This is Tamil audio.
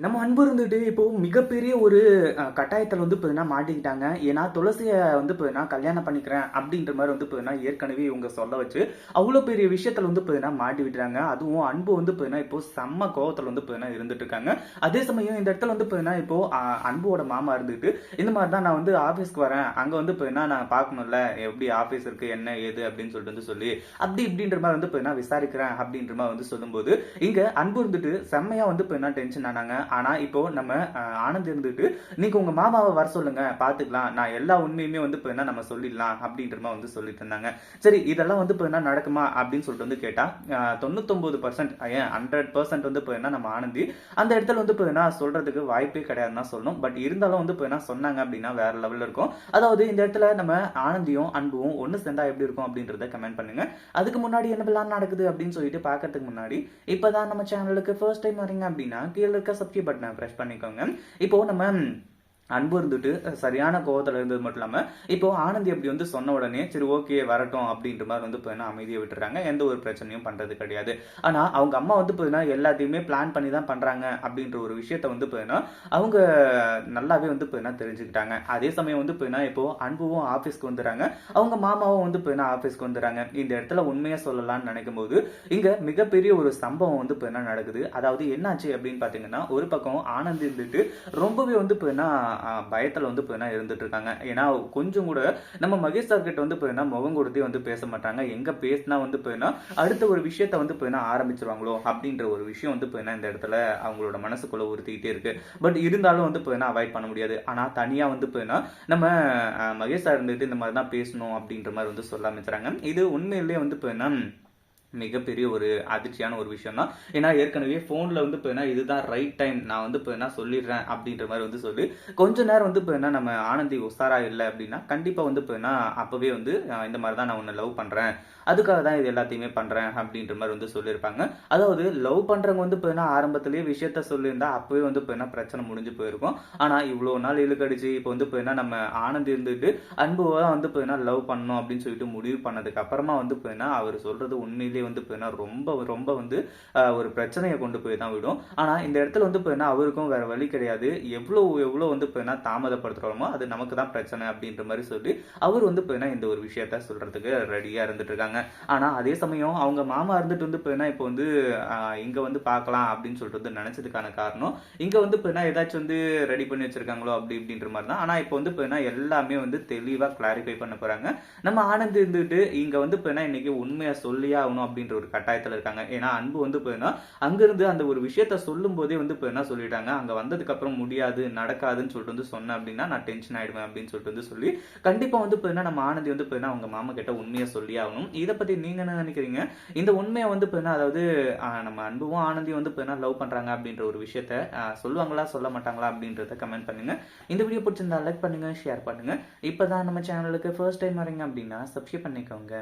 நம்ம அன்பு இருந்துட்டு இப்போ மிகப்பெரிய ஒரு கட்டாயத்தில் வந்து பார்த்தீங்கன்னா மாட்டிக்கிட்டாங்க ஏன்னா துளசியை வந்து பார்த்தீங்கன்னா கல்யாணம் பண்ணிக்கிறேன் அப்படின்ற மாதிரி வந்து பார்த்தீங்கன்னா ஏற்கனவே இவங்க சொல்ல வச்சு அவ்வளோ பெரிய விஷயத்தில் வந்து பார்த்தீங்கன்னா மாட்டி விட்டுறாங்க அதுவும் அன்பு வந்து பார்த்தீங்கன்னா இப்போ செம்ம கோவத்தில் வந்து இப்போ இருந்துட்டு இருக்காங்க அதே சமயம் இந்த இடத்துல வந்து பார்த்தீங்கன்னா இப்போ அஹ், அன்புவோட மாமா இருந்துட்டு இந்த மாதிரி தான் நான் வந்து ஆஃபீஸ்க்கு வரேன் அங்கே வந்து பார்த்தீங்கன்னா நான் பார்க்கணும்ல எப்படி ஆஃபீஸ் இருக்கு என்ன ஏது அப்படின்னு சொல்லிட்டு வந்து சொல்லி அப்படி இப்படின்ற மாதிரி வந்து பார்த்தீங்கன்னா விசாரிக்கிறேன் அப்படின்ற மாதிரி வந்து சொல்லும்போது இங்கே அன்பு இருந்துட்டு செம்மையாக வந்து பார்த்தீங்கன்னா டென்ஷன் ஆனாங்க ஆனால் இப்போ நம்ம ஆனந்த் இருந்துட்டு நீங்க உங்க மாமாவை வர சொல்லுங்க பாத்துக்கலாம். நான் எல்லா உண்மையுமே வந்து பார்த்தீங்கன்னா நம்ம சொல்லிடலாம் அப்படின்ற மாதிரி வந்து சொல்லிட்டு இருந்தாங்க. சரி இதெல்லாம் வந்து இப்போ என்ன நடக்குமா அப்படின்னு சொல்லிட்டு வந்து கேட்டா அஹ், தொண்ணூத்தொன்பது பர்சன்ட் ஏன் ஹண்ட்ரட் பர்சன்ட் வந்து இப்போ என்ன நம்ம ஆனந்தி அந்த இடத்துல வந்து இப்போ என்ன சொல்றதுக்கு வாய்ப்பே கிடையாதுன்னு தான் சொல்லணும். பட் இருந்தாலும் வந்து இப்போ என்ன சொன்னாங்க அப்படின்னா வேற லெவலில் இருக்கும். அதாவது இந்த இடத்துல நம்ம ஆனந்தியும் அன்பும் ஒன்று சேர்ந்தா எப்படி இருக்கும் அப்படின்றத கமெண்ட் பண்ணுங்க. அதுக்கு முன்னாடி என்ன பிளான் நடக்குது அப்படின்னு சொல்லிட்டு பார்க்கறதுக்கு முன்னாடி இப்போதான் நம்ம சேனலுக்கு ஃபர்ஸ்ட் டைம் வரீங்க அப்படின்னா கீழே இருக்க சப்ஸ்கிரைப் பட்டனை ப்ரெஸ் பண்ணிக்கோங்க. இப்போ நம்ம அன்பு இருந்துட்டு சரியான கோவத்தில் இருந்தது மட்டும் இல்லாமல் இப்போ ஆனந்தி அப்படி வந்து சொன்ன உடனே சரி ஓகே வரட்டும் அப்படின்ற மாதிரி வந்து இப்போ என்ன அமைதியை விட்டுறாங்க. எந்த ஒரு பிரச்சனையும் பண்ணுறது கிடையாது. ஆனால் அவங்க அம்மா வந்து இப்போ எல்லாத்தையுமே பிளான் பண்ணி தான் பண்ணுறாங்க அப்படின்ற ஒரு விஷயத்த வந்து இப்போ அவங்க நல்லாவே வந்து இப்போ தெரிஞ்சுக்கிட்டாங்க. அதே சமயம் வந்து இப்போ இப்போ அன்புவும் ஆஃபீஸ்க்கு வந்துடுறாங்க. அவங்க மாமாவும் வந்து இப்போ ஆஃபீஸ்க்கு வந்துடுறாங்க. இந்த இடத்துல உண்மையாக சொல்லலாம்னு நினைக்கும் போது இங்கே மிகப்பெரிய ஒரு சம்பவம் வந்து இப்போ என்ன நடக்குது? அதாவது என்னாச்சு அப்படின்னு பார்த்தீங்கன்னா ஒரு பக்கம் ஆனந்தி இருந்துட்டு ரொம்பவே வந்து இப்போ என்ன பயத்தில் வந்து இப்போ என்ன இருந்துட்டு இருக்காங்க ஏன்னா கொஞ்சம் கூட நம்ம மகேஷ் சார் கிட்ட வந்து பார்த்தீங்கன்னா முகம் கொடுத்தே வந்து பேச மாட்டாங்க. எங்கே பேசினா வந்து இப்போ என்ன அடுத்த ஒரு விஷயத்த வந்து இப்போ என்ன ஆரம்பிச்சிருவாங்களோ அப்படின்ற ஒரு விஷயம் வந்து இப்போ என்ன இந்த இடத்துல அவங்களோட மனசுக்குள்ள உறுத்திக்கிட்டே இருக்கு. பட் இருந்தாலும் வந்து இப்போ என்ன அவாய்ட் பண்ண முடியாது. ஆனால் தனியாக வந்து இப்போ என்ன நம்ம மகேஷ் சார் இருந்துட்டு இந்த மாதிரி தான் பேசணும் அப்படின்ற மாதிரி வந்து சொல்ல ஆரம்பிச்சுறாங்க இது உண்மையிலேயே வந்து இப்போ என்ன மிகப்பெரிய ஒரு அதிர்ச்சியான ஒரு விஷயம் தான் ஏன்னா ஏற்கனவே ஃபோனில் வந்து இப்போ என்ன இதுதான் ரைட் டைம் நான் வந்து இப்போ என்ன சொல்லிடுறேன் அப்படின்ற மாதிரி வந்து சொல்லி கொஞ்ச நேரம் வந்து இப்போ என்ன நம்ம ஆனந்தி உஷாரா இல்லை அப்படின்னா கண்டிப்பாக வந்து இப்போ என்ன அப்போவே வந்து இந்த மாதிரி தான் நான் உன்னை லவ் பண்ணுறேன் அதுக்காக தான் இது எல்லாத்தையுமே பண்ணுறேன் அப்படின்ற மாதிரி வந்து சொல்லியிருப்பாங்க. அதாவது லவ் பண்ணுறவங்க வந்து இப்போ என்ன ஆரம்பத்துலேயே விஷயத்த சொல்லியிருந்தா அப்போவே வந்து இப்போ என்ன பிரச்சனை முடிஞ்சு போயிருக்கும். ஆனால் இவ்வளோ நாள் இழுக்கடிச்சு இப்போ வந்து இப்போ என்ன நம்ம ஆனந்தி இருந்துட்டு அன்புவாக தான் வந்து இப்போ என்ன லவ் பண்ணணும் அப்படின்னு சொல்லிட்டு முடிவு பண்ணதுக்கு அப்புறமா வந்து இப்போ என்ன அவர் சொல்கிறது உண்மையிலே உண்மையிலேயே வந்து இப்போ ரொம்ப ரொம்ப வந்து ஒரு பிரச்சனையை கொண்டு போய் தான் விடும். ஆனால் இந்த இடத்துல வந்து இப்போ என்ன அவருக்கும் வேற வழி கிடையாது. எவ்வளோ எவ்வளோ வந்து இப்போ என்ன தாமதப்படுத்துகிறோமோ அது நமக்கு தான் பிரச்சனை அப்படின்ற மாதிரி சொல்லி அவர் வந்து இப்போ என்ன இந்த ஒரு விஷயத்த சொல்கிறதுக்கு ரெடியாக இருந்துட்டு இருக்காங்க. ஆனால் அதே சமயம் அவங்க மாமா இருந்துட்டு வந்து இப்போ என்ன இப்போ வந்து இங்கே வந்து பார்க்கலாம் அப்படின்னு சொல்லிட்டு நினச்சதுக்கான காரணம் இங்கே வந்து இப்போ என்ன ஏதாச்சும் வந்து ரெடி பண்ணி வச்சிருக்காங்களோ அப்படி இப்படின்ற மாதிரி தான். ஆனால் இப்போ வந்து இப்போ என்ன எல்லாமே வந்து தெளிவாக கிளாரிஃபை பண்ண போகிறாங்க நம்ம ஆனந்த் இருந்துட்டு இங்கே வந்து இப்போ என்ன இன்னைக்கு சொல்லியே ஆகணும் அப்படின்ற ஒரு கட்டாயத்தில் இருக்காங்க. ஏன்னா அன்பு வந்து இப்போ அங்கிருந்து அந்த ஒரு விஷயத்த சொல்லும் போதே வந்து இப்போ என்ன சொல்லிட்டாங்க? அங்கே வந்ததுக்கு அப்புறம் முடியாது நடக்காதுன்னு சொல்லிட்டு வந்து சொன்னேன் அப்படின்னா நான் டென்ஷன் ஆயிடுவேன் அப்படின்னு சொல்லிட்டு வந்து சொல்லி கண்டிப்பா வந்து இப்போ என்ன நம்ம ஆனந்தி வந்து இப்போ அவங்க மாமா கிட்ட உண்மையை சொல்லி ஆகணும். இதை பத்தி நீங்க என்ன நினைக்கிறீங்க? இந்த உண்மையை வந்து இப்போ என்ன அதாவது நம்ம அன்புவும் ஆனந்தியும் வந்து இப்போ என்ன லவ் பண்றாங்க அப்படின்ற ஒரு விஷயத்த சொல்லுவாங்களா சொல்ல மாட்டாங்களா அப்படின்றத கமெண்ட் பண்ணுங்க. இந்த வீடியோ பிடிச்சிருந்தா லைக் பண்ணுங்க ஷேர் பண்ணுங்க. இப்பதான் நம்ம சேனலுக்கு ஃபர்ஸ்ட் டைம் வரீங்க அப்படின்னா சப்ஸ்கிரைப் பண்ணிக்கோங்க.